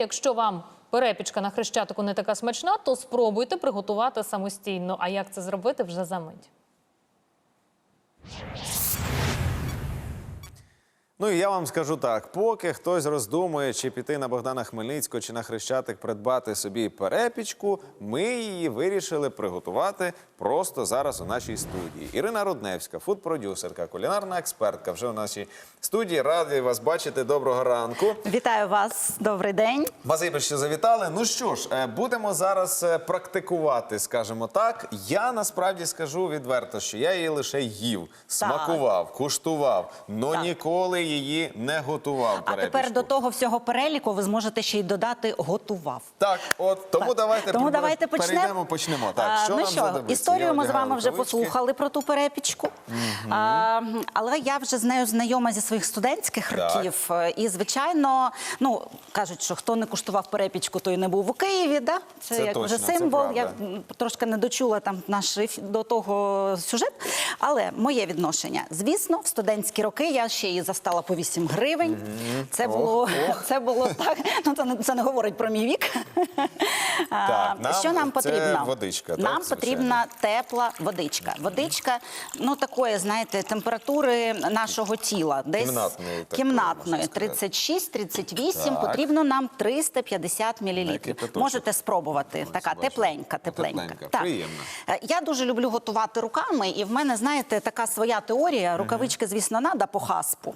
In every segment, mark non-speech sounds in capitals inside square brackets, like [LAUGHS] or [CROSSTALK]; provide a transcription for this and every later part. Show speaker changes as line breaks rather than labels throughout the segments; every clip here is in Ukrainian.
Якщо вам перепічка на хрещатику не така смачна, то спробуйте приготувати самостійно. А як це зробити вже за мить.
Ну і я вам скажу так: поки хтось роздумує, чи піти на Богдана Хмельницького, чи на Хрещатик придбати собі перепічку, ми її вирішили приготувати просто зараз у нашій студії. Ірина Рудневська, фуд-продюсерка, кулінарна експертка, вже у нашій студії. Раді вас бачити. Доброго ранку.
Вітаю вас, добрий день.
Спасибі, що завітали. Ну що ж, е, будемо зараз е, практикувати, скажімо так. Я насправді скажу відверто, що я її лише їв, смакував, куштував, но ніколи її не готував.
А тепер до того всього переліку ви зможете ще й додати готував.
Так, от тому
Так.
давайте
Тому давайте почнемо.
перейдемо, почнемо. Так,
А,
що
ну
нам
що,
знадобиться?
історію
Я
ми з вами вже послухали про ту перепічку. А, але я вже з нею знайома зі своїх студентських
Так.
років. І, звичайно, ну кажуть, що хто не куштував перепічку, той не був у Києві. Да? Це,
Це
як
точно,
вже
це
символ. Я трошки не дочула там наш до того сюжет. Але моє відношення, звісно, в студентські роки я ще її застала по 8 гривень. Це було [LAUGHS] це було так. Ну це не це не говорить про мій вік. [LAUGHS]
Так, нам-
що нам
це водичка, так,
Нам
звичайно.
потрібна тепла водичка. Водичка, ну такої, знаєте, температури нашого тіла, десь
Кімнатної
кімнатної
можна сказати.
36-38,
Так.
Потрібно нам 350 мл.
кипяточок.
Можете спробувати.
Ось,
така тепленька,
Ну,
тепленька.
тепленька, приємно.
Е, Я дуже люблю готувати руками, і в мене, знаєте, така своя теорія. Рукавички, звісно, треба по хаспу.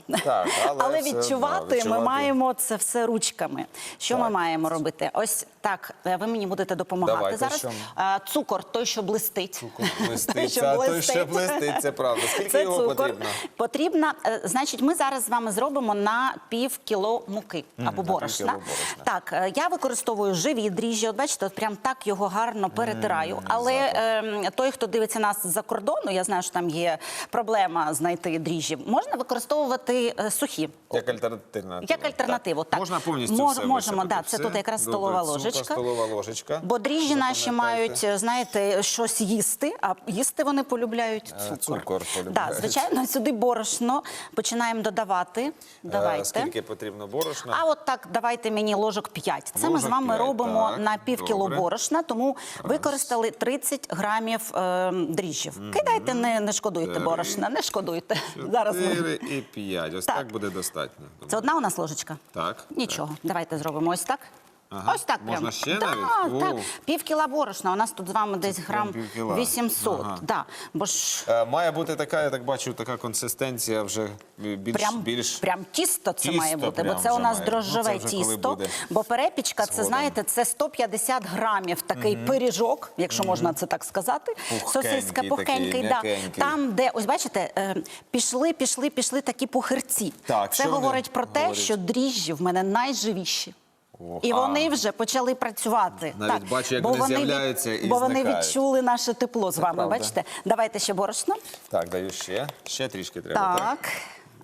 Так, але все
відчувати,
одно, відчувати.
ми маємо це все ручками. Що ми маємо робити? Ось так. е, Ви мені будете допомагати
Давайте,
зараз.
що?
Е, Цукор, той, що блистить. [LAUGHS] Той, що
а той,
блистить.
що блистить, це правда. Скільки
Це
його
цукор.
потрібно?
Потрібно, е, значить, ми зараз з вами зробимо на пів кіло муки або
на
борошна.
півкіло борошна.
Так, е, я використовую живі дріжджі. От бачите, от прям так його гарно перетираю. Але е, той, хто дивиться нас з-за кордону, я знаю, що там є проблема знайти дріжджі. Можна використовувати сухі.
Як альтернативна.
Як альтернативу, так.
Можна повністю
Мож-
все
можемо, да, це
Все?
тут якраз
Добре,
столова ложечка.
столова ложечка.
Бо дріжджі наші мають, е, знаєте, щось їсти, а їсти вони полюбляють
Е,
цукор.
цукор
Да, звичайно, [LAUGHS] сюди борошно починаємо додавати.
Е,
Давайте.
Скільки потрібно борошна?
А от так, давайте мені ложок 5. Це ми з вами
п'ять,
робимо
так,
на пів кіло борошна, тому використали 30 грамів е, дріжджів. Кидайте, не, не шкодуйте борошна, не шкодуйте. Зараз ми...
і 5. Ось
Так.
так, буде достатньо.
Це одна у нас ложечка?
Так.
Нічого, давайте зробимо ось так.
Ага.
Ось так
Можна
прямо.
ще
да,
навіть?
Так,
О.
пів кіла борошна. У нас тут з вами десь грам
пів кіла.
800.
Ага.
Да. Бо ж
Е, Має бути така, я так бачу, така консистенція вже більш
прям,
більш
прям тісто це
Тісто
має бути, бо
прям
це у
вже
нас
має.
дрожжеве
Ну, це вже коли
тісто.
буде
Бо перепічка, це
згодом.
знаєте, це 150 грамів такий пиріжок, якщо можна це так сказати.
Пухкенький
Сосиска
такий,
пухкенький, да.
м'якенький.
там, де ось бачите, е, пішли, пішли, пішли такі пухирці.
Так,
це
що вони
говорить про те,
говорять?
що дріжджі в мене найживіші. І вони вже почали працювати.
Навіть бачу, як
бо
вони
від-
з'являються і
Бо вони відчули наше тепло з вами.
правда.
Бачите? Давайте ще борошно.
Так, даю ще. Ще трішки треба. Так.
Так.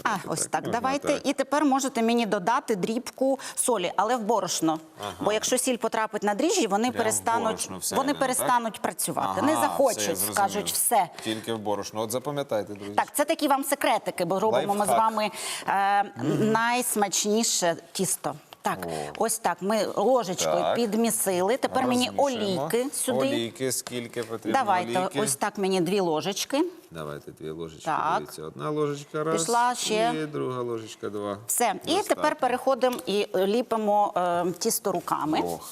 А, ось так, давайте.
так.
І тепер можете мені додати дрібку солі, але в борошно. Бо якщо сіль потрапить на дріжджі, вони перестануть, перестануть працювати.
Ага,
не захочуть,
зрозумів.
скажуть все.
Тільки в борошно. От запам'ятайте, друзі.
Так, це такі вам секретики, бо робимо ми з вами е, найсмачніше тісто. Так, ось так. Ми ложечкою
Так.
підмісили. Тепер мені
Розмішуємо.
олійки сюди.
Олійки, скільки потрібно
Давайте,
олійки?
ось так мені дві ложечки.
Давайте дві ложечки.
Так.
Дивіться, одна ложечка раз.
Пішла ще.
І друга ложечка два.
Все. І
Достатньо.
тепер переходимо і ліпимо е, тісто руками.
Ох.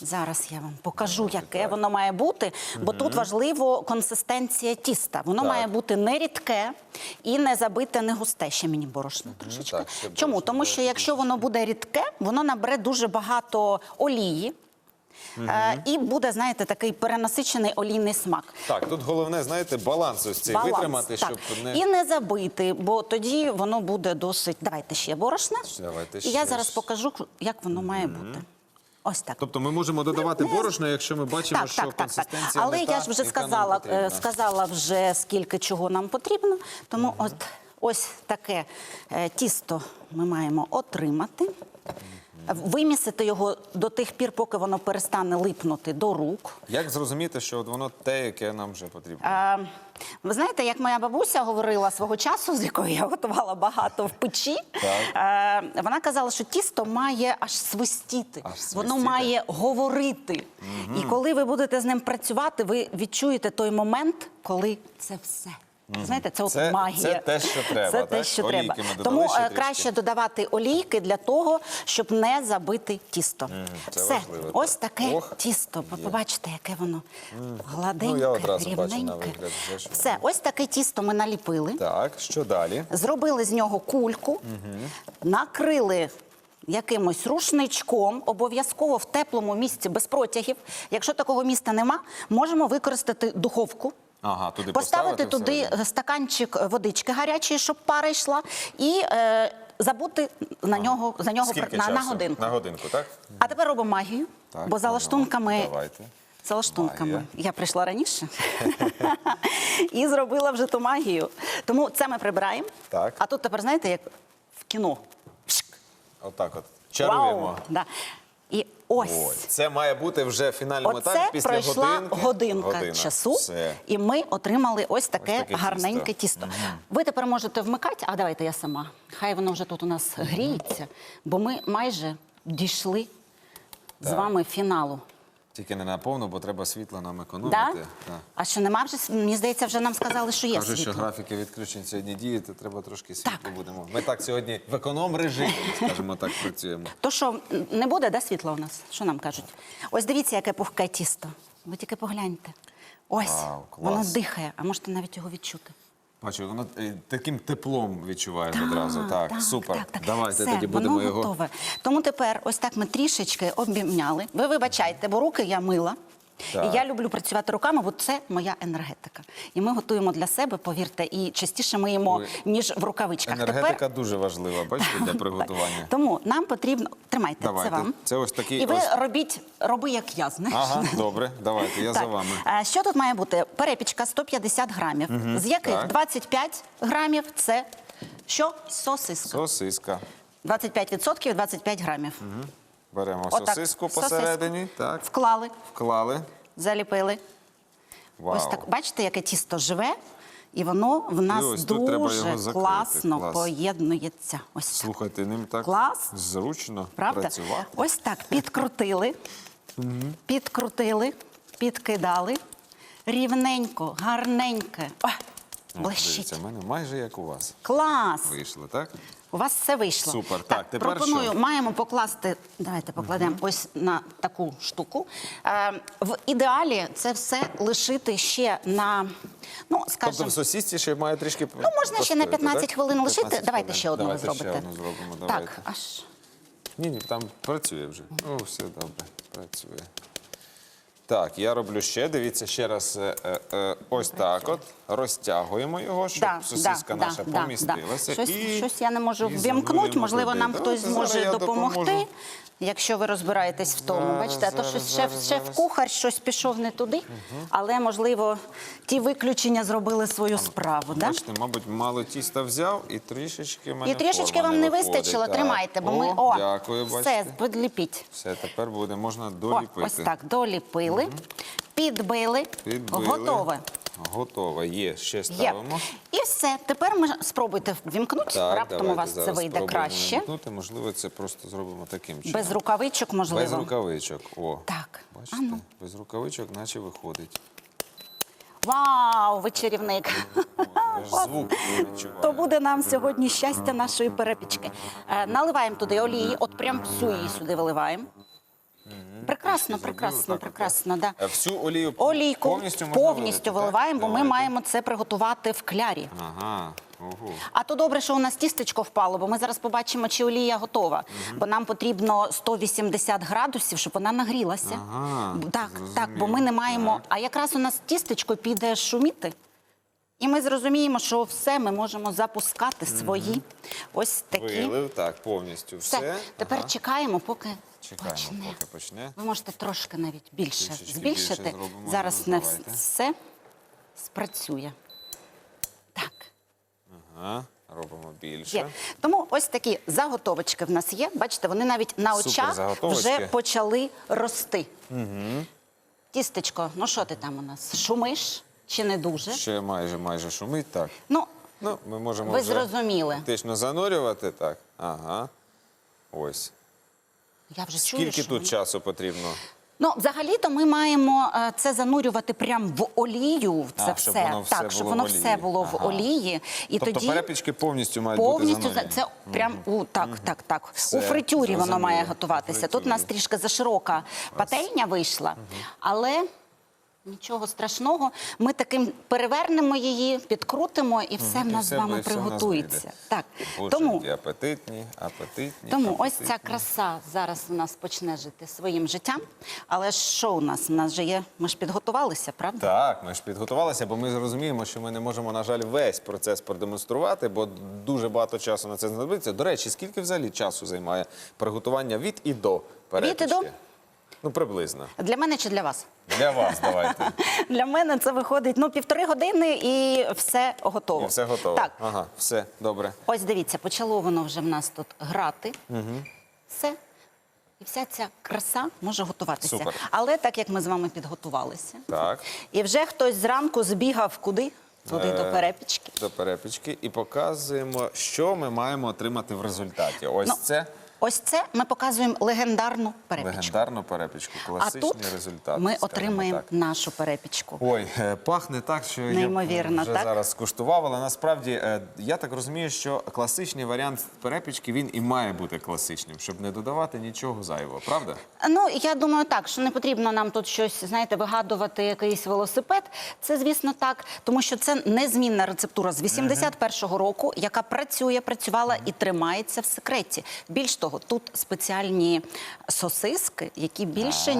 Зараз я вам покажу, яке воно має бути, бо тут важливо консистенція тіста. Воно
Так.
має бути не рідке і не забите, не густе. Ще мені борошно трошечки.
так,
Чому?
борошно
Тому що якщо воно буде рідке, воно набере дуже багато олії. е, І буде, знаєте, такий перенасичений олійний смак.
Так, тут головне, знаєте, баланс ось цей
Баланс,
витримати,
так.
щоб не.
І не забити, бо тоді воно буде досить. Давайте ще борошна.
Давайте
І я зараз покажу, як воно має бути. Ось так.
Тобто ми можемо додавати борошно, якщо ми бачимо,
Так,
що
так, так, так. Але
не та,
я ж вже сказала, е, сказала вже скільки чого нам потрібно. Тому от ось таке е, тісто ми маємо отримати. Вимісити його до тих пір, поки воно перестане липнути до рук.
Як зрозуміти, що от воно те, яке нам вже потрібно?
Е, ви знаєте, як моя бабуся говорила свого часу, з якою я готувала багато в печі, е, вона казала, що тісто має аж свистіти,
Аж
воно
свистіти.
має говорити. І коли ви будете з ним працювати, ви відчуєте той момент, коли це все. Знаєте, це,
Це-
от магія.
це те, що треба,
Це
так?
те, що
Олійки
треба. Тому
ще
е, краще додавати олійки для того, щоб не забити тісто.
це
все,
важливо,
ось
так.
таке
Ох,
тісто. Ви Побачите, яке воно гладеньке,
Ну, я одразу бачу на
рівненьке.
вигляд
Все, ось таке тісто ми наліпили,
Так, що далі?
зробили з нього кульку, накрили. Якимось рушничком, обов'язково в теплому місці без протягів. Якщо такого міста нема, можемо використати духовку.
Ага, туди
Поставити
поставити
туди
всередину?
стаканчик водички гарячої, щоб пара йшла, і е, забути на нього за нього
Скільки
на,
часу?
на годинку.
На годинку, так?
А тепер робимо магію,
Так,
бо за
ага,
лаштунками.
давайте.
За лаштунками.
Магія.
Я прийшла раніше [LAUGHS] і зробила вже ту магію. Тому це ми прибираємо.
Так.
А тут тепер, знаєте, як в кіно.
Отак от. Чаруємо.
Вау! Да. Ось.
Ой, це має бути вже фінальним фінальному етапі
Оце
після
пройшла
годинки.
годинка
Година.
часу,
Все.
і ми отримали ось таке,
таке
гарненьке
тісто.
тісто. Ви тепер можете вмикати, а давайте я сама. Хай воно вже тут у нас гріється, бо ми майже дійшли з вами фіналу.
Тільки не наповну, бо треба світло нам
Да?
економити. Так.
А що нема вже? Мені здається, вже нам сказали, що є
Кажуть, що графіки відключень сьогодні діють, то треба трошки світло
Так.
будемо. Ми так сьогодні в економ режимі, скажімо так, працюємо.
То що, не буде да, світла у нас? Що нам кажуть? Ось дивіться, яке пухке тісто. Ви тільки погляньте. Ось,
Вау,
воно дихає, а можете навіть його відчути.
Бачу, воно е, таким теплом відчуваєш одразу. Так, супер. Давайте
Все,
тоді будемо
воно
його.
готове. Тому тепер ось так ми трішечки обміняли. Ви вибачайте, бо руки я мила.
Так.
І я люблю працювати руками, бо це моя енергетика. І ми готуємо для себе, повірте, і частіше миємо,
Ой.
ніж в рукавичках.
Енергетика дуже важлива, бачите, для [LAUGHS] приготування.
Тому нам потрібно тримайте
Давайте.
це вам.
Це ось такий
І ви
ось-
робіть, роби як я, знаєш.
Ага, добре, давайте, я за вами.
Е, Що тут має бути? Перепічка 150 грамів, з яких
так.
25 грамів це що? Сосиска.
Сосиска.
25% 25 грамів.
Беремо
Отак,
сосиску посередині. Так,
Вклали,
вклали.
заліпили.
Вау.
Ось так. Бачите, яке тісто живе, і воно в нас
ось тут треба
дуже
закрити.
класно
Клас.
поєднується. Ось так.
Слухайте, ним так
Клас.
зручно
Правда?
працювати.
Ось так підкрутили, підкрутили, підкидали. Рівненько, гарненьке. О,
О,
блищить.
Дивіться, в мене майже як у вас
Клас!
вийшло, так?
У вас все вийшло.
Супер. Так, тепер
пропоную,
що?
маємо покласти. Давайте покладемо ось на таку штуку. Е, в ідеалі це все лишити ще на, ну
Тобто
скажімо,
в сосісці ще має трішки
ну можна ще на 15
так?
хвилин лишити.
15
Давайте
хвилин.
ще одну ви
Давайте
зробите.
ще одну зробимо, давайте.
Так, аж
Ні, ні, там працює вже. О, все добре, працює. Так, я роблю ще. Дивіться, ще раз е, е, е, ось так от. Розтягуємо його, щоб
Да,
сосиска
да,
наша
да, да,
помістилася.
Щось,
і,
щось я не можу
і
ввімкнути.
занурюємо
Можливо,
туди.
нам
Да,
хтось
зараз
зможе
я
допомогти.
допоможу.
Якщо ви розбираєтесь в тому,
Зараз,
бачите, а то
зараз,
щось
зараз,
шеф,
зараз.
шеф-кухар щось пішов не туди, але можливо ті виключення зробили свою справу. Да?
Бачите, мабуть, мало тіста взяв і трішечки мене
І трішечки
форма
вам не
виходить.
вистачило,
Так.
тримайте, бо ми о,
дякую,
все,
бачите.
підліпіть.
Все, тепер буде можна
О,
доліпити.
ось так, доліпили, підбили,
Підбили.
готове.
Готове, є. Ще
Є.
ставимо.
І все. Тепер ми спробуйте вімкнути.
Так,
Раптом у вас це вийде краще.
вимкнути. Можливо, це просто зробимо таким чином.
Без рукавичок, можливо.
Без рукавичок. О.
Так.
Бачите,
А ну.
без рукавичок, наче виходить.
Вау, ви чарівник!
Звук відчуваю.
То буде нам сьогодні щастя нашої перепічки. Е, наливаємо туди олії, от прям всю її сюди виливаємо. Прекрасно, прекрасно, прекрасно. Да.
Всю олію
Олійку
повністю можна вилити, так?
виливаємо, бо ми
Давайте.
маємо це приготувати в клярі.
Ага. Ого.
А то добре, що у нас тістечко впало, бо ми зараз побачимо, чи олія готова. Бо нам потрібно 180 градусів, щоб вона нагрілася.
Ага,
так, так, бо ми не маємо. А якраз у нас тістечко піде шуміти. І ми зрозуміємо, що все ми можемо запускати свої ось такі.
Вилив, так, повністю все.
Все. Тепер
Ага.
чекаємо, поки
Чекаємо,
почне.
поки почне.
Ви можете трошки навіть більше
Трішечки
збільшити.
більше зробимо.
Зараз
Ну,
не
давайте.
все спрацює. Так.
Ага. робимо більше.
Є. Тому ось такі заготовочки в нас є. Бачите, вони навіть на
Супер
очах
заготовочки.
вже почали рости. Тістечко, ну що ти там у нас? Шумиш чи не дуже?
Ще майже майже шумить. Так.
Ну,
Ну, ми можемо
ви
вже
зрозуміли.
фактично занурювати. Так. Ага. Ось.
Я вже чую,
Скільки
що
тут часу потрібно?
Ну, взагалі-то ми маємо е, це занурювати прямо в олію. Це
А,
все.
щоб воно все
так, щоб
було
воно
в
все
олії.
було в
Ага.
олії. І
тобто
тоді
перепічки повністю мають
повністю
бути
за-
занурені?
це прям у так, так, так.
Все,
у фритюрі воно
зрозуміло.
має готуватися. Тут у нас
фритюрі.
трішки заширока пательня вийшла, але. Нічого страшного, ми таким перевернемо її, підкрутимо, і все в нас з вами приготується. Так
Боже,
тому
апетитні, апетитні.
тому ось ця краса зараз у нас почне жити своїм життям. Але що у нас? У нас же є. Ми ж підготувалися, правда?
Так, ми ж підготувалися, бо ми зрозуміємо, що ми не можемо, на жаль, весь процес продемонструвати, бо дуже багато часу на це знадобиться. До речі, скільки взагалі часу займає приготування від і до перепічки?
до?
Ну, приблизно.
Для мене чи для вас?
Для вас давайте. [LAUGHS]
Для мене це виходить ну півтори години і все готово.
І все готово.
Так,
Ага, все, добре.
ось дивіться, почало воно вже в нас тут грати. Все. І вся ця краса може готуватися.
Супер.
Але так як ми з вами підготувалися,
Так.
і вже хтось зранку збігав куди? Туди
Е,
до перепічки.
До перепічки і показуємо, що ми маємо отримати в результаті. Ось
Ну,
це
Ось це ми показуємо легендарну перепічку.
легендарну перепічку,
А
класичний
тут
результат.
ми отримаємо
так.
нашу перепічку.
Ой, е, пахне так, що
Неймовірно,
я вже
так?
зараз скуштував, але насправді е, я так розумію, що класичний варіант перепічки він і має бути класичним, щоб не додавати нічого зайвого, правда?
Ну, я думаю, так, що не потрібно нам тут щось, знаєте, вигадувати якийсь велосипед. Це, звісно, так, тому що це незмінна рецептура з 81-го року, яка працює, працювала і тримається в секреті. Більш того, тут спеціальні сосиски, які більше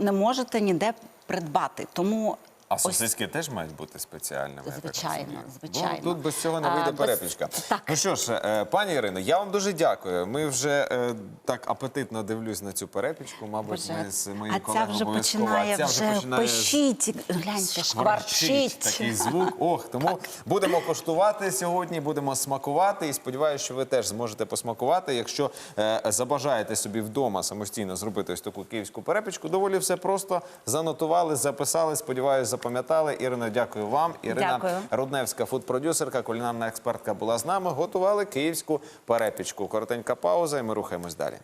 не можете ніде придбати. Тому
А
ось
теж мають бути спеціальними.
Звичайно, звичайно.
Ну, тут без цього не
А,
вийде
без-
перепічка.
так.
Ну що ж, е, пані Ірино, я вам дуже дякую. Ми вже е, так апетитно дивлюсь на цю перепічку. Мабуть,
Боже,
ми з моїм
вже
обов'язково.
починає
А ця
вже
починає
пищить. Гляньте, шкварчить.
Такий звук. Ох, тому будемо коштувати сьогодні, будемо смакувати. І сподіваюся, що ви теж зможете посмакувати. Якщо е, забажаєте собі вдома самостійно зробити ось таку київську перепічку, доволі все просто занотували, записали. Сподіваюся, запам'ятали. Ірино, дякую вам. Ірина
Дякую.
Рудневська, фудпродюсерка, кулінарна експертка була з нами. Готували київську перепічку. Коротенька пауза, і ми рухаємось далі.